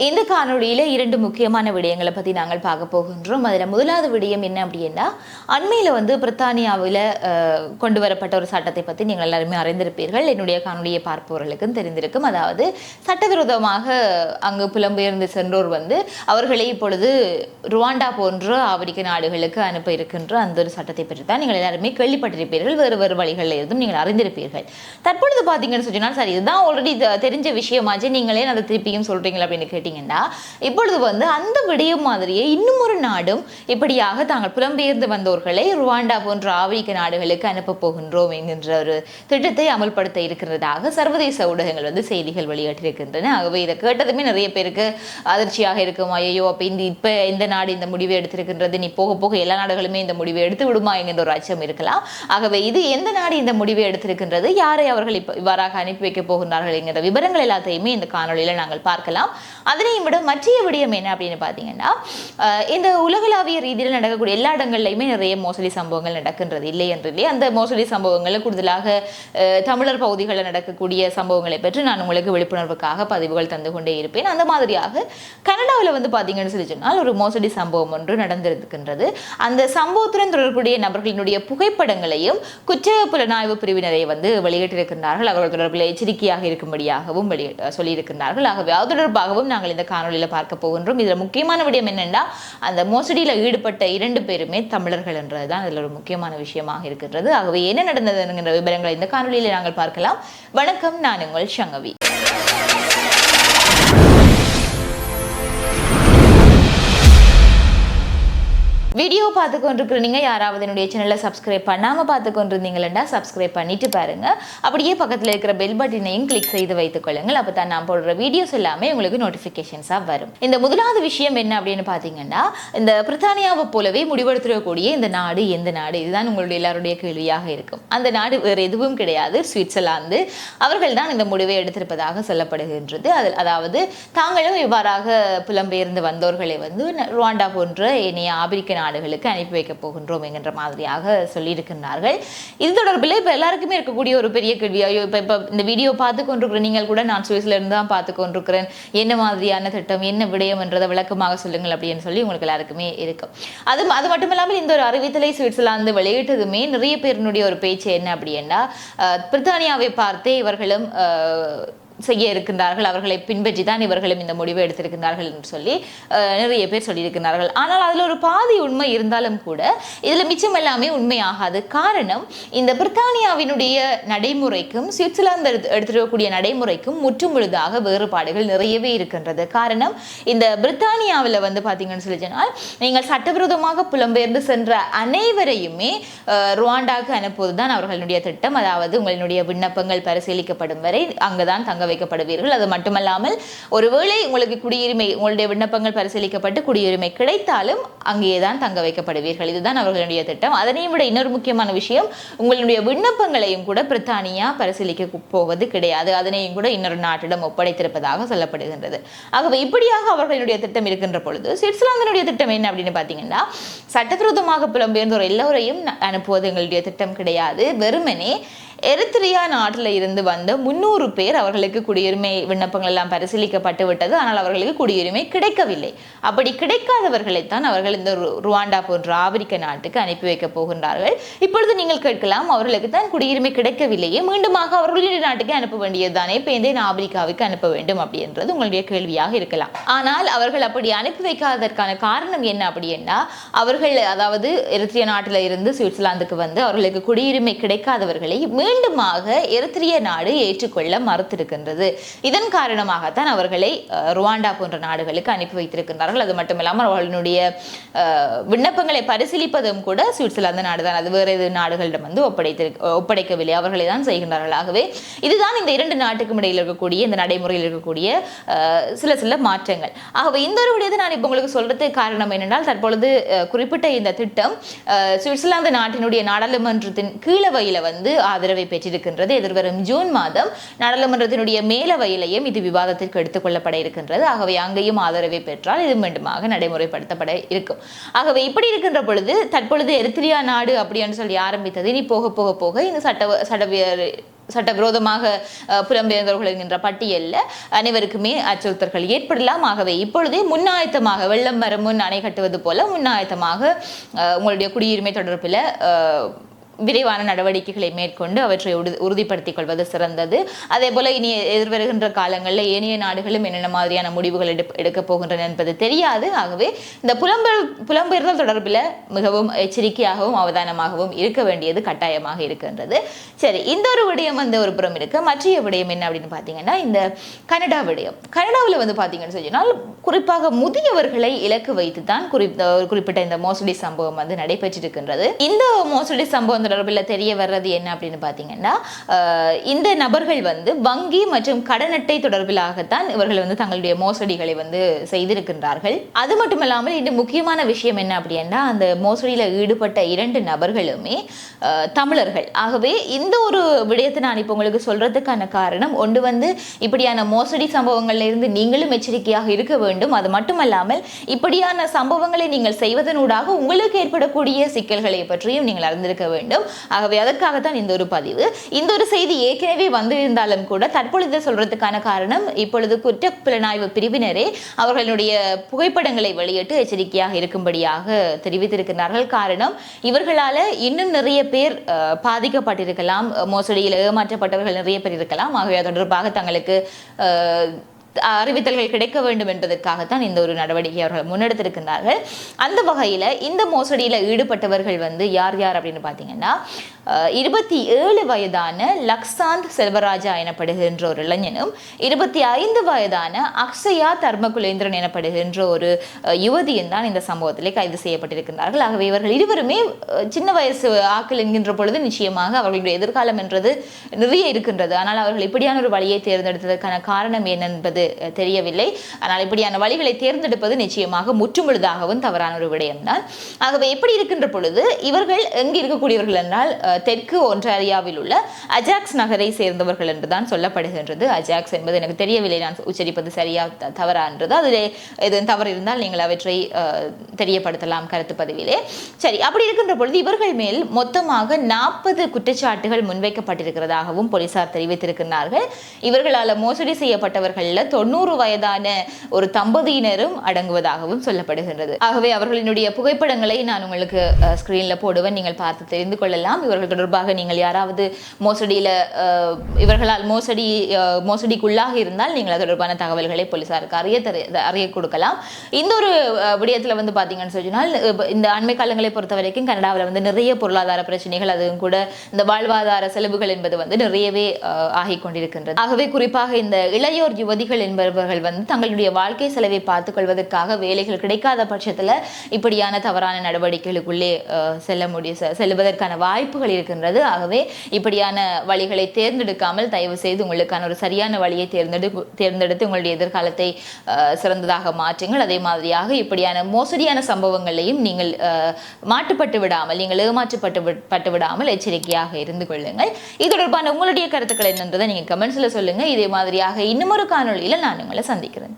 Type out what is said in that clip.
இந்த காணொலியில் இரண்டு முக்கியமான விடயங்களை பற்றி நாங்கள் பார்க்க போகின்றோம். அதில் முதலாவது விடயம் என்ன அப்படின்னா அண்மையில் வந்து பிரித்தானியாவில் கொண்டு வரப்பட்ட ஒரு சட்டத்தை பற்றி நீங்கள் எல்லாருமே அறிந்திருப்பீர்கள். என்னுடைய காணொலியை பார்ப்பவர்களுக்கும் தெரிந்திருக்கும். அதாவது சட்டவிரோதமாக அங்கு புலம்பெயர்ந்து சென்றோர் வந்து அவர்களை இப்பொழுது ருவாண்டா போன்ற ஆப்பிரிக்க நாடுகளுக்கு அனுப்ப இருக்கின்ற அந்த ஒரு சட்டத்தை பற்றி தான் நீங்கள் எல்லாருமே கேள்விப்பட்டிருப்பீர்கள். வேறு வேறு வழிகளில் இருந்தும் நீங்கள் அறிந்திருப்பீர்கள். தற்பொழுது பார்த்தீங்கன்னு சொன்னால் சரி இதுதான் ஆல்ரெடி தெரிஞ்ச விஷயமாச்சு. நீங்களே அதை திருப்பியும் சொல்கிறீங்களா அப்படின்னு கேட்டிங்கன்னா இப்பொழுது வந்து அந்த விடயம் மாதிரியே இன்னும் ஒரு நாடும் இப்படியாக தாங்கள் புலம்பெயர்ந்து வந்தோர்களை ருவாண்டா போன்ற ஆப்பிரிக்க நாடுகளுக்கு அனுப்ப போகின்றோம் என்கின்ற ஒரு திட்டத்தை அமல்படுத்த இருக்கிறதாக சர்வதேச ஊடகங்கள் வந்து செய்திகள் வெளியிட்டிருக்கின்றன ஆகவே இதை கேட்டதுமே நிறைய பேருக்கு அதிர்ச்சியாக இருக்கும். ஐயோ அப்போ இந்த இப்போ இந்த நாடு இந்த முடிவை எடுத்திருக்கின்றது. நீ போக போக எல்லா நாடுகளுமே இந்த முடிவை எடுத்து விடுமா என்கின்ற ஒரு அச்சம் இருக்கலாம். ஆகவே இது எந்த நாடு இந்த முடிவை எடுத்திருக்கின்றது? யாரை அவர்கள் இப்போ இவ்வாறாக அனுப்பி வைக்க போகின்றார்கள் என்கிற விவரங்கள் எல்லாத்தையுமே இந்த காணொலியில் நாங்கள் பார்க்கலாம். அதனையும் விட மற்றைய விடயம் என்ன அப்படின்னு பார்த்தீங்கன்னா இந்த உலகளாவிய ரீதியில் நடக்கக்கூடிய எல்லா இடங்கள்லையுமே நிறைய மோசடி சம்பவங்கள் நடக்கின்றது இல்லை என்று இல்லை அந்த மோசடி சம்பவங்களில் கூடுதலாக தமிழர் பகுதிகளில் நடக்கக்கூடிய சம்பவங்களை பற்றி நான் உங்களுக்கு விழிப்புணர்வுக்காக பதிவுகள் தந்து கொண்டே இருப்பேன். அந்த மாதிரியாக கனடாவில் வந்து பார்த்தீங்கன்னு சொல்லி சொன்னால் ஒரு மோசடி சம்பவம் ஒன்று நடந்திருக்கின்றது. அந்த சம்பவத்துடன் தொடர்புடைய நபர்களினுடைய புகைப்படங்களையும் குற்ற புலனாய்வு பிரிவினரை வந்து வெளியிட்டிருக்கின்றார்கள். அவர்கள் தொடர்பில் எச்சரிக்கையாக இருக்கும்படியாகவும் வெளியிட்டு சொல்லியிருக்கின்றார்கள். ஆகவே அது தொடர்பாகவும் நாங்கள் இந்த காணொலியில் பார்க்க போகின்றோம். இதில் முக்கியமான விடயம் என்னென்னா அந்த மோசடியில் ஈடுபட்ட இரண்டு பேருமே தமிழர்கள் என்றது தான் இதில் ஒரு முக்கியமான விஷயமாக இருக்கின்றது. ஆகவே என்ன நடந்தது என்கின்ற விவரங்களை இந்த காணொலியில் நாங்கள் பார்க்கலாம். வணக்கம் நான் உங்கள் சங்கவி. வீடியோ பார்த்து கொண்டிருக்கிறீங்க யாராவது என்னுடைய சேனலை சப்ஸ்கிரைப் பண்ணாமல் பார்த்து கொண்டிருந்தீங்களா சப்ஸ்கிரைப் பண்ணிட்டு பாருங்க. அப்படியே பக்கத்தில் இருக்கிற பெல் பட்டனையும் கிளிக் செய்து வைத்துக் கொள்ளுங்கள். அப்போ தான் நான் போடுற வீடியோஸ் எல்லாமே உங்களுக்கு நோட்டிஃபிகேஷன்ஸாக வரும். இந்த முதலாவது விஷயம் என்ன அப்படின்னு பார்த்தீங்கன்னா இந்த பிரித்தானியாவை போலவே முடிவெடுத்துடக்கூடிய இந்த நாடு எந்த நாடு? இதுதான் உங்களுடைய எல்லாருடைய கேள்வியாக இருக்கும். அந்த நாடு வேறு எதுவும் கிடையாது. சுவிட்சர்லாந்து அவர்கள் தான் இந்த முடிவை எடுத்திருப்பதாக சொல்லப்படுகின்றது. அதில் அதாவது தாங்களும் இவ்வாறாக புலம்பெயர்ந்து வந்தோர்களை வந்து ருவாண்டா போன்ற ஏனைய ஆப்பிரிக்க நாடுகளுக்கு அனுப்பி வைக்க போகின்றோம் என்கின்ற மாதிரியாக சொல்லியிருக்கின்றார்கள். இது தொடர்பில் இப்போ எல்லாருக்குமே இருக்கக்கூடிய ஒரு பெரிய கேள்வி. ஐயோ இப்போ இப்போ இந்த வீடியோ பார்த்து கொண்டிருக்கிற நீங்கள் கூட நான் சுவிஸ்ல இருந்து தான் பார்த்து கொண்டிருக்கிறேன். என்ன மாதிரியான திட்டம் என்ன விடயம் என்றதை விளக்கமாக சொல்லுங்கள் அப்படின்னு சொல்லி உங்களுக்கு எல்லாருக்குமே இருக்கும் அது அது மட்டும் இல்லாமல் இந்த ஒரு அறிவித்தலை சுவிட்சர்லாந்து வெளியிட்டதுமே நிறைய பேரினுடைய ஒரு பேச்சு என்ன அப்படின்னா பிரித்தானியாவை பார்த்தே இவர்களும் செய்ய இருக்கின்றார்கள் அவர்களை பின்பற்றி தான் இவர்களும் இந்த முடிவை எடுத்திருக்கின்றார்கள் என்று சொல்லி நிறைய பேர் சொல்லியிருக்கிறார்கள் ஆனால் அதில் ஒரு பாதி உண்மை இருந்தாலும் கூட இதில் மிச்சம் எல்லாமே உண்மையாகாது. காரணம் இந்த பிரித்தானியாவினுடைய நடைமுறைக்கும் சுவிட்சர்லாந்து எடுத்து எடுத்துக்கூடிய நடைமுறைக்கும் முற்றுமுழுதாக வேறுபாடுகள் நிறையவே இருக்கின்றது. காரணம் இந்த பிரித்தானியாவில் வந்து பார்த்தீங்கன்னு சொல்லி சொன்னால் நீங்கள் சட்டவிரோதமாக புலம்பெயர்ந்து சென்ற அனைவரையுமே ருவாண்டாவுக்கு அனுப்புவது தான் அவர்களுடைய திட்டம். அதாவது உங்களுடைய விண்ணப்பங்கள் பரிசீலிக்கப்படும் வரை அங்குதான் தங்க தங்க வைக்கப்படுவீர்கள். அது மட்டுமல்லாமல் ஒருவேளை உங்களுக்கு குடியுரிமை உங்களுடைய விண்ணப்பங்கள் பரிசீலிக்கப்பட்டு குடியுரிமை கிடைத்தாலும் அங்கேயே தான் தங்க வைக்கப்படுவீர்கள். இதுதான் அவர்களுடைய திட்டம். அதனையும் விட இன்னொரு முக்கியமான விஷயம் உங்களுடைய விண்ணப்பங்களையும் கூட பிரித்தானியா பரிசீலிக்க போவது கிடையாது. அதனையும் கூட இன்னொரு நாட்டிடம் ஒப்படைத்திருப்பதாக சொல்லப்படுகின்றது. ஆகவே இப்படியாக அவர்களுடைய திட்டம் இருக்கின்ற பொழுது சுவிட்சர்லாந்தினுடைய திட்டம் என்ன அப்படின்னு பார்த்தீங்கன்னா சட்டவிரோதமாக புலம்பெயர்ந்தோர் எல்லோரையும் அனுப்புவது எங்களுடைய திட்டம் கிடையாது. வெறுமனே எரித்திரியா நாட்டில் இருந்து வந்த முன்னூறு பேர் அவர்களுக்கு குடியுரிமை விண்ணப்பங்கள் எல்லாம் பரிசீலிக்கப்பட்டு விட்டது. ஆனால் அவர்களுக்கு குடியுரிமை கிடைக்கவில்லை. அப்படி கிடைக்காதவர்களைத்தான் அவர்கள் இந்த ருவாண்டா போன்ற ஆப்பிரிக்க நாட்டுக்கு அனுப்பி வைக்க போகின்றார்கள். இப்பொழுது நீங்கள் கேட்கலாம் அவர்களுக்கு தான் குடியுரிமை கிடைக்கவில்லையே மீண்டுமாக அவர்களுடைய நாட்டுக்கு அனுப்ப வேண்டியதுதானே இப்போ ஏன் ஆப்பிரிக்காவுக்கு அனுப்ப வேண்டும் அப்படின்றது உங்களுடைய கேள்வியாக இருக்கலாம். ஆனால் அவர்கள் அப்படி அனுப்பி வைக்காததற்கான காரணம் என்ன அப்படின்னா அவர்கள் அதாவது எரித்திரிய நாட்டில் இருந்து சுவிட்சர்லாந்துக்கு வந்து அவர்களுக்கு குடியுரிமை கிடைக்காதவர்களை மீண்டுமாக எரித்திரிய நாடு ஏற்றுக்கொள்ள மறுத்திருக்கின்றது. இதன் காரணமாகத்தான் அவர்களை ருவாண்டா போன்ற நாடுகளுக்கு அனுப்பி வைத்திருக்கின்றார்கள். அது மட்டுமில்லாமல் அவர்களுடைய விண்ணப்பங்களை பரிசீலிப்பதும் கூட சுவிட்சர்லாந்து நாடு தான் அது வேறு எது நாடுகளிடம் வந்து ஒப்படைத்திரு ஒப்படைக்கவில்லை. அவர்களை தான் செய்கின்றார்கள். ஆகவே இதுதான் இந்த இரண்டு நாட்டுக்கும் இடையில் இருக்கக்கூடிய இந்த நடைமுறையில் இருக்கக்கூடிய சில சில மாற்றங்கள். ஆகவே இந்த ஒரு விடயத்தை நான் இப்போ உங்களுக்கு சொல்றதுக்கு காரணம் என்னென்றால் தற்பொழுது குறிப்பிட்ட இந்த திட்டம் சுவிட்சர்லாந்து நாட்டினுடைய நாடாளுமன்றத்தின் கீழவையில் வந்து ஆதரவை பெற்றிருக்கின்றது. எதிர்வரும் ஜூன் மாதம் நாடாளுமன்றத்தினுடைய மேலவையிலையும் இது விவாதத்திற்கு எடுத்துக்கொள்ளப்பட இருக்கின்றது. ஆகவே அங்கேயும் ஆதரவை பெற்றால் இது மீண்டுமாக நடைமுறைப்படுத்தப்பட இருக்கும். ஆகவே இப்படி இருக்கின்ற பொழுது தற்பொழுது எரித்திரியா நாடு அப்படின்னு சொல்லி ஆரம்பித்தது. இனி போக போக போக இந்த சட்ட சட்டவிய சட்டவிரோதமாக புலம்பெயர்ந்தவர்கள் என்கின்ற பட்டியலில் அனைவருக்குமே அச்சுறுத்தல்கள் ஏற்படலாம். ஆகவே இப்பொழுதே முன்னாயத்தமாக வெள்ளம் வரும் முன் அணை கட்டுவது போல முன்னாயத்தமாக உங்களுடைய குடியுரிமை தொடர்பில் விரைவான நடவடிக்கைகளை மேற்கொண்டு அவற்றை உறு- உறுதிப்படுத்திக் கொள்வது சிறந்தது. அதே போல இனி எதிர்வருகின்ற காலங்களில் ஏனைய நாடுகளும் என்னென்ன மாதிரியான முடிவுகள் எடு எடுக்கப் போகின்றன என்பது தெரியாது. ஆகவே இந்த புலம்பெயர் புலம்பெயர்தல் தொடர்பில் மிகவும் எச்சரிக்கையாகவும் அவதானமாகவும் இருக்க வேண்டியது கட்டாயமாக இருக்கின்றது. சரி இந்த ஒரு விடயம் வந்து ஒரு புறம் இருக்கு. மற்றைய விடயம் என்ன அப்படின்னு பார்த்தீங்கன்னா இந்த கனடா விடயம். கனடாவில் வந்து பார்த்தீங்கன்னு சொன்னால் குறிப்பாக முதியவர்களை இலக்கு வைத்து தான் ஒரு குறிப்பிட்ட இந்த மோசடி சம்பவம் வந்து நடைபெற்றிருக்கின்றது. இந்த மோசடி சம்பவம் தொடர்பில் தெரிய வர்றது என்ன அப்படின்னு பார்த்தீங்கன்னா இந்த நபர்கள் வந்து வங்கி மற்றும் கடன் அட்டை தொடர்பிலாகத்தான் இவர்கள் வந்து தங்களுடைய மோசடிகளை வந்து செய்திருக்கின்றார்கள். அது மட்டுமல்லாமல் இன்னும் முக்கியமான விஷயம் என்ன அப்படின்னா அந்த மோசடியில் ஈடுபட்ட இரண்டு நபர்களுமே தமிழர்கள். ஆகவே இந்த ஒரு விடயத்தை நான் இப்போ உங்களுக்கு சொல்றதுக்கான காரணம் ஒன்று வந்து இப்படியான மோசடி சம்பவங்கள்ல இருந்து நீங்களும் எச்சரிக்கையாக இருக்க வேண்டும். அது மட்டுமல்லாமல் இப்படியான சம்பவங்களை நீங்கள் செய்வதனூடாக உங்களுக்கு ஏற்படக்கூடிய சிக்கல்களை பற்றியும் நீங்கள் அறிந்திருக்க வேண்டும். ஆகவே அதற்காகத்தான் இந்த ஒரு பதிவு. இந்த ஒரு செய்தி ஏற்கனவே வந்திருந்தாலும் கூட தற்பொழுது சொல்றதுக்கான காரணம் இப்பொழுது குற்ற புலனாய்வு பிரிவினரே அவர்களுடைய புகைப்படங்களை வெளியிட்டு எச்சரிக்கையாக இருக்கும்படியாக தெரிவித்திருக்கிறார்கள். காரணம் இவர்களால இன்னும் நிறைய பேர் பாதிக்கப்பட்டிருக்கலாம். மோசடியில் ஏமாற்றப்பட்டவர்கள் நிறைய பேர் இருக்கலாம். ஆகவே தொடர்பாக தங்களுக்கு அறிவித்தல்கள் கிடைக்க வேண்டும் என்பதற்காகத்தான் இந்த ஒரு நடவடிக்கை அவர்கள் முன்னெடுத்திருக்கின்றார்கள். அந்த வகையில் இந்த மோசடியில் ஈடுபட்டவர்கள் வந்து யார் யார் அப்படின்னு பார்த்தீங்கன்னா இருபத்தி ஏழு வயதான லக்ஸாந்த் செல்வராஜா எனப்படுகின்ற ஒரு இளைஞனும் இருபத்தி ஐந்து வயதான அக்ஷயா தர்மகுலேந்திரன் எனப்படுகின்ற ஒரு யுவதியும் தான் இந்த சம்பவத்திலே கைது செய்யப்பட்டிருக்கின்றார்கள். ஆகவே இவர்கள் இருவருமே சின்ன வயசு ஆக்கள் என்கின்ற பொழுது நிச்சயமாக அவர்களுடைய எதிர்காலம் என்றது நிறைய இருக்கின்றது. ஆனால் அவர்கள் இப்படியான ஒரு வழியை தேர்ந்தெடுத்ததற்கான காரணம் என்ன என்பது என்பது தெரியவில்லை. ஆனால் இப்படியான வழிகளை தேர்ந்தெடுப்பது நிச்சயமாக முற்றுமுழுதாகவும் தவறான ஒரு விடயம்தான். ஆகவே எப்படி இருக்கின்ற பொழுது இவர்கள் எங்கு இருக்கக்கூடியவர்கள் என்றால் தெற்கு ஒன்றாரியாவில் உள்ள அஜாக்ஸ் நகரை சேர்ந்தவர்கள் என்றுதான் சொல்லப்படுகின்றது. அஜாக்ஸ் என்பது எனக்கு தெரியவில்லை. நான் உச்சரிப்பது சரியா தவறா என்றது. அதில் எதுவும் தவறு இருந்தால் நீங்கள் அவற்றை தெரியப்படுத்தலாம் கருத்து பதிவிலே. சரி அப்படி இருக்கின்ற பொழுது இவர்கள் மேல் மொத்தமாக நாற்பது குற்றச்சாட்டுகள் முன்வைக்கப்பட்டிருக்கிறதாகவும் போலீசார் தெரிவித்திருக்கிறார்கள் இவர்களால் மோசடி செய்யப்பட்டவர்களில் தொண்ணூறு வயதான ஒரு தம்பதியினரும் அடங்குவதாகவும் சொல்லப்படுகின்றது. ஆகவே அவர்களினுடைய புகைப்படங்களை நான் உங்களுக்கு ஸ்கிரீனில் போடுவேன். நீங்கள் பார்த்து தெரிந்து கொள்ளலாம். இவர்கள் தொடர்பாக நீங்கள் யாராவது மோசடியில் இவர்களால் மோசடி மோசடிக்குள்ளாக இருந்தால் நீங்கள் அது தொடர்பான தகவல்களை போலீசாருக்கு அறிய தெரி- அறிய கொடுக்கலாம். இந்த ஒரு விடயத்துல வந்து பார்த்தீங்கன்னு சொன்னால் இந்த அண்மை காலங்களை பொறுத்த வரைக்கும் கனடாவில் வந்து நிறைய பொருளாதார பிரச்சனைகள் அதுவும் கூட இந்த வாழ்வாதார செலவுகள் என்பது வந்து நிறையவே ஆகி கொண்டிருக்கின்றது. ஆகவே குறிப்பாக இந்த இளையோர் யுவதிகள் என்பவர்கள் வந்து தங்களுடைய வாழ்க்கை செலவை பார்த்துக் கொள்வதற்காக வேலைகள் கிடைக்காத பட்சத்தில் இப்படியான தவறான நடவடிக்கைகளுக்குள்ளே செல்ல முடிய செல்வதற்கான வாய்ப்புகள் இருக்கின்றது. ஆகவே இப்படியான வழிகளை தேர்ந்தெடுக்காமல் தயவு செய்து உங்களுக்கான ஒரு சரியான வழியை தேர்ந்தெடு தேர்ந்தெடுத்து உங்களுடைய எதிர்காலத்தை சிறந்ததாக மாற்றுங்கள். அதே மாதிரியாக இப்படியான மோசடியான சம்பவங்களையும் நீங்கள் மாட்டுப்பட்டு விடாமல் நீங்கள் ஏமாற்றப்பட்டு பட்டு விடாமல் எச்சரிக்கையாக இருந்து கொள்ளுங்கள். இது தொடர்பான உங்களுடைய கருத்துக்கள் என்னன்றதை நீங்கள் கமெண்ட்ஸில் சொல்லுங்கள் இதே மாதிரியாக இன்னும் ஒரு நான் உங்களை சந்திக்கிறேன்.